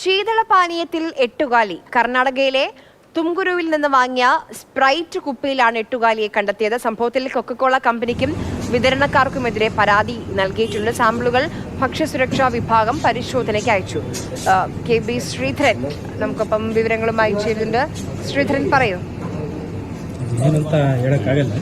ശീതളപാനീയത്തിൽ എട്ടുകാലി. കർണാടകയിലെ തുംകുരുവിൽ നിന്ന് വാങ്ങിയ സ്പ്രൈറ്റ് കുപ്പിയിലാണ് എട്ടുകാലിയെ കണ്ടെത്തിയത്. സംഭവത്തിൽ കൊക്കക്കോള കമ്പനിക്കും വിതരണക്കാർക്കുമെതിരെ പരാതി നൽകിയിട്ടുണ്ട്. സാമ്പിളുകൾ ഭക്ഷ്യസുരക്ഷാ വിഭാഗം പരിശോധനയ്ക്ക് അയച്ചു. K B Sreedharan. നമുക്കൊപ്പം വിവരങ്ങളുമായി ചെയ്തിട്ടുണ്ട് ശ്രീധരൻ പറയൂ. ಏನಂತ ಹೇಳಕ್ಕಾಗಲ್ಲ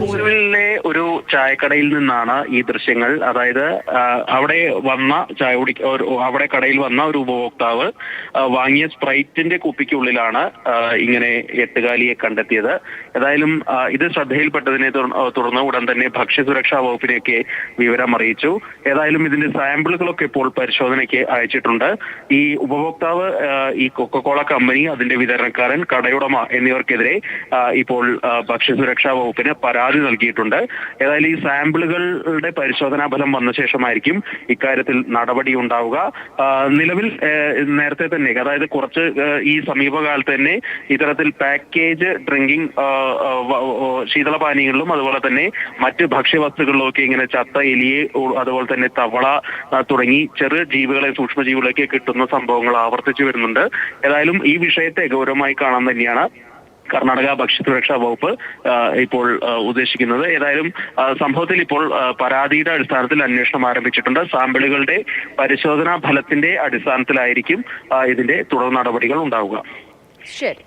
പൂരുവിലെ ഒരു ചായക്കടയിൽ നിന്നാണ് ഈ ദൃശ്യങ്ങൾ അതായത് ആ, അവിടെ വന്ന ചായ കുടി ഒരു- അവിടെ കടയിൽ വന്ന ഒരു ഉപഭോക്താവ് ആ, വാങ്ങിയ സ്പ്രൈറ്റിന്റെ കുപ്പിക്കുള്ളിലാണ് ആ, ഇങ്ങനെ എട്ടുകാലിയെ കണ്ടെത്തിയത് ഏതായാലും ആ, ഇത് ശ്രദ്ധയിൽപ്പെട്ടതിനെ തുടർ- ആ, തുടർന്ന് ഉടൻ തന്നെ ഭക്ഷ്യസുരക്ഷാ വകുപ്പിനെയൊക്കെ വിവരം അറിയിച്ചു ഏതായാലും ഇതിന്റെ സാമ്പിളുകളൊക്കെ ഇപ്പോൾ പരിശോധനയ്ക്ക് അയച്ചിട്ടുണ്ട് ഈ ഉപഭോക്താവ് ആ, ഈ കൊക്കക്കോള കമ്പനി അതിന്റെ വിതരണക്കാരൻ കടയുടമ എന്നിവർക്കെതിരെ ആ, ഇപ്പോൾ ഭക്ഷ്യസുരക്ഷാ വകുപ്പിന് പരാതി നൽകിയിട്ടുണ്ട്. ഏതായാലും ഈ സാമ്പിളുകളുടെ പരിശോധനാ ഫലം വന്ന ശേഷമായിരിക്കും ഇക്കാര്യത്തിൽ നടപടി ഉണ്ടാവുക. നിലവിൽ നേരത്തെ തന്നെ അതായത് കുറച്ച് ഈ സമീപകാലത്ത് തന്നെ ഇത്തരത്തിൽ പാക്കേജ് ഡ്രിങ്കിങ് ശീതളപാനീയങ്ങളിലും അതുപോലെ തന്നെ മറ്റ് ഭക്ഷ്യവസ്തുക്കളിലും ഒക്കെ ഇങ്ങനെ ചത്ത എലിയെ അതുപോലെ തന്നെ തവള തുടങ്ങി ചെറു ജീവികളെ സൂക്ഷ്മജീവികളൊക്കെ കിട്ടുന്ന സംഭവങ്ങൾ ആവർത്തിച്ചു വരുന്നുണ്ട്. ഏതായാലും ഈ വിഷയത്തെ ഗൗരവമായി കാണാൻ തന്നെയാണ് കർണാടക ഭക്ഷ്യസുരക്ഷാ വകുപ്പ് ഇപ്പോൾ ഉദ്ദേശിക്കുന്നത്. ഏതായാലും സംഭവത്തിൽ ഇപ്പോൾ പരാതിയുടെ അടിസ്ഥാനത്തിൽ അന്വേഷണം ആരംഭിച്ചിട്ടുണ്ട്. സാമ്പിളുകളുടെ പരിശോധനാ ഫലത്തിന്റെ അടിസ്ഥാനത്തിലായിരിക്കും ഇതിന്റെ തുടർ നടപടികൾ ഉണ്ടാവുക. ശരി.